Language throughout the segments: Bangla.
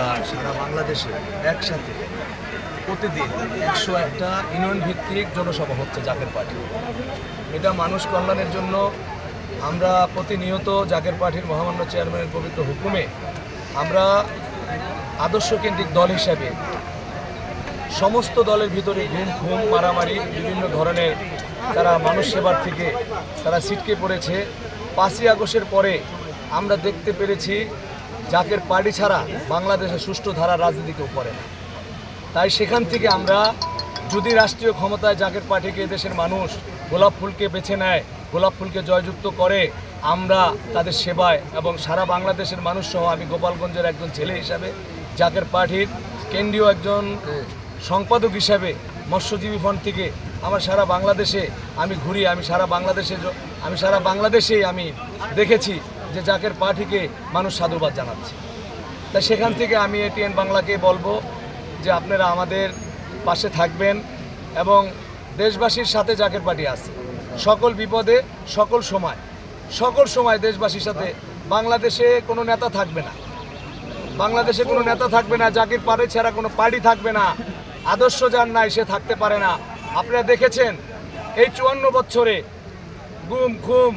আমরা সারা বাংলাদেশে একসাথে প্রতিদিন একশো একটা ইউনিয়ন ভিত্তিক জনসভা হচ্ছে জাকের পার্টি। এটা মানুষ কল্যাণের জন্য আমরা প্রতিনিয়ত জাকের পার্টির মহামান্য চেয়ারম্যানের পবিত্র হুকুমে আমরা আদর্শকেন্দ্রিক দল হিসাবে সমস্ত দলের ভিতরে ঘুম ঘুম মারামারি, বিভিন্ন ধরনের তারা মানুষ সেবার থেকে তারা ছিটকে পড়েছে। পাঁচই আগস্টের পরে আমরা দেখতে পেরেছি জাকের পার্টি ছাড়া বাংলাদেশে সুষ্ঠু ধারা রাজনীতি কেউ করে না। তাই সেখান থেকে আমরা যদি রাষ্ট্রীয় ক্ষমতায় জাকের পার্টিকে দেশের মানুষ গোলাপ ফুলকে বেছে নেয়, গোলাপ ফুলকে জয়যুক্ত করে, আমরা তাদের সেবায় এবং সারা বাংলাদেশের মানুষ সহ আমি গোপালগঞ্জের একজন ছেলে হিসাবে জাকের পার্টির কেন্দ্রীয় একজন সম্পাদক হিসাবে মৎস্যজীবী ফ্রন্ট থেকে আমার সারা বাংলাদেশে আমি ঘুরি, আমি সারা বাংলাদেশে আমি সারা বাংলাদেশেই আমি দেখেছি যে জাকের পার্টিকে মানুষ সাধুবাদ জানাচ্ছে। তাই সেখান থেকে আমি এটিএন বাংলাকে বলব যে আপনারা আমাদের পাশে থাকবেন এবং দেশবাসীর সাথে জাকের পার্টি আছে। সকল বিপদে, সকল সময় সকল সময় দেশবাসীর সাথে বাংলাদেশে কোনো নেতা থাকবে না। বাংলাদেশে কোনো নেতা থাকবে না, জাকির পারে ছাড়া কোনো পার্টি থাকবে না। আদর্শ যার নাই, সে থাকতে পারে না। আপনারা দেখেছেন, এই চুয়ান্ন বছরে গুম, খুম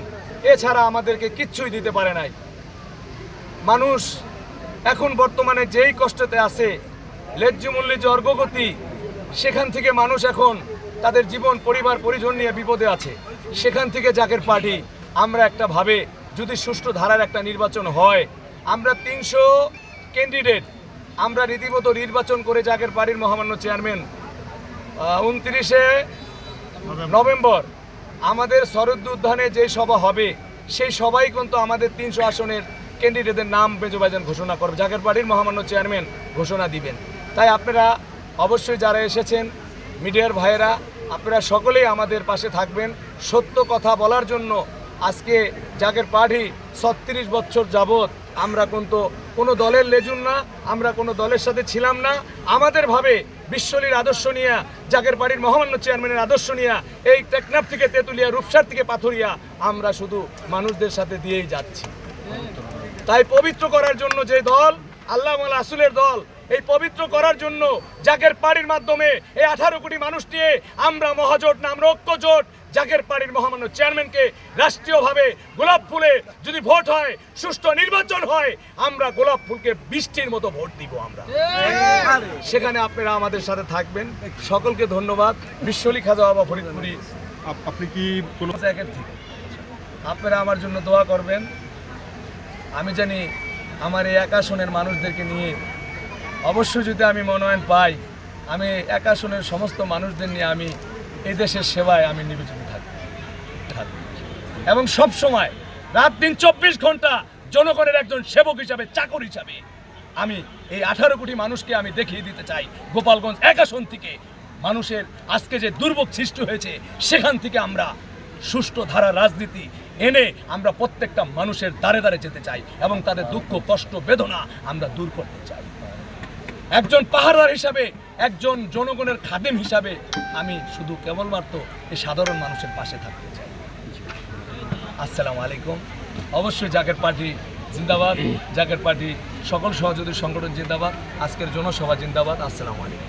এছাড়া আমাদেরকে কিচ্ছুই দিতে পারে নাই। মানুষ এখন বর্তমানে যেই কষ্টতে আছে ন্যায্য মূল্যে যে অর্গগতি, সেখান থেকে মানুষ এখন তাদের জীবন, পরিবার, পরিজন নিয়ে বিপদে আছে। সেখান থেকে জাকের পার্টি আমরা একটা ভাবে যদি সুষ্ঠু ধারার একটা নির্বাচন হয়, আমরা তিনশো ক্যান্ডিডেট আমরা রীতিমতো নির্বাচন করে জাকের পার্টির মহামান্য চেয়ারম্যান উনত্রিশে নভেম্বর আমাদের শরদ উদ্যানে যে সভা হবে, সেই সবাই কিন্তু আমাদের তিনশো আসনের ক্যান্ডিডেটদের নাম বেজবাইজান ঘোষণা করবে। জাগের পার্টির মহামান্য চেয়ারম্যান ঘোষণা দিবেন। তাই আপনারা অবশ্যই যারা এসেছেন, মিডিয়ার ভাইয়েরা, আপনারা সকলেই আমাদের পাশে থাকবেন। সত্য কথা বলার জন্য আজকে জাগের পার্টি ছত্রিশ বছর যাবৎ আমরা কিন্তু কোনো দলের লেজুন না, আমরা কোনো দলের সাথে ছিলাম না। আমাদের ভাবে বিশ্বলীর আদর্শ নিয়ে, জাগের বাড়ির মহামান্য চেয়ারম্যানের আদর্শ নিয়ে, এই টেকনাফ থেকে তেঁতুলিয়া, রূপসার থেকে পাথরিয়া, আমরা শুধু মানুষদের সাথে দিয়েই যাচ্ছি। তাই পবিত্র করার জন্য যে দল, আল্লাহ আসুলের দল, এই পবিত্র করার জন্য জাগের পাড়ির মাধ্যমে এই আঠারো কোটি মানুষ নিয়ে আমরা মহাজোট নাম আমরা ঐক্যজোট জাগের পাড়ির মহামান্য চেয়ারম্যানকে রাষ্ট্রীয়ভাবে গোলাপ ফুলে যদি ভোট হয় সুষ্ঠু নির্বাচন হয় আমরা গোলাপ ফুলকে বৃষ্টির মতো ভোট দিব আমরা। সেখানে আপনারা আমাদের সাথে থাকবেন। সকলকে ধন্যবাদ। বিশ্বলি খাজা বাবা ফরিদপুরি আপ- আপনি কি কোনো জায়গার থেকে। আপনারা আমার জন্য দোয়া করবেন। আমি জানি আমার এই একাশনের মানুষদেরকে নিয়ে অবশ্যই যদি আমি মনোনয়ন পাই আমি একাশনের সমস্ত মানুষদের নিয়ে আমি এই দেশের সেবায় আমি নিবেদিত। এবং সব সময় রাত দিন চব্বিশ ঘণ্টা জনগণের একজন সেবক হিসাবে, চাকর হিসাবে। আমি এই আঠারো কোটি মানুষকে আমি দেখিয়ে দিতে চাই। গোপালগঞ্জ একাশন থেকে মানুষের আজকে যে দুর্ভোগ সৃষ্টি হয়েছে, সেখান থেকে আমরা সুষ্ঠু ধারা, রাজনীতি এনে আমরা প্রত্যেকটা মানুষের দ্বারে দ্বারে যেতে চাই এবং তাদের দুঃখ, কষ্ট, বেদনা আমরা দূর করতে চাই। একজন পাহারার হিসাবে, একজন জনগণের খাদেম হিসাবে আমি শুধু কেবলমাত্র এই সাধারণ মানুষের পাশে থাকতে চাই। আসসালামু আলাইকুম। অবশ্যই জাকের পার্টি জিন্দাবাদ। জাকের পার্টি সকল সহযোগী সংগঠন জিন্দাবাদ। আজকের জনসভা জিন্দাবাদ। আসসালামু আলাইকুম।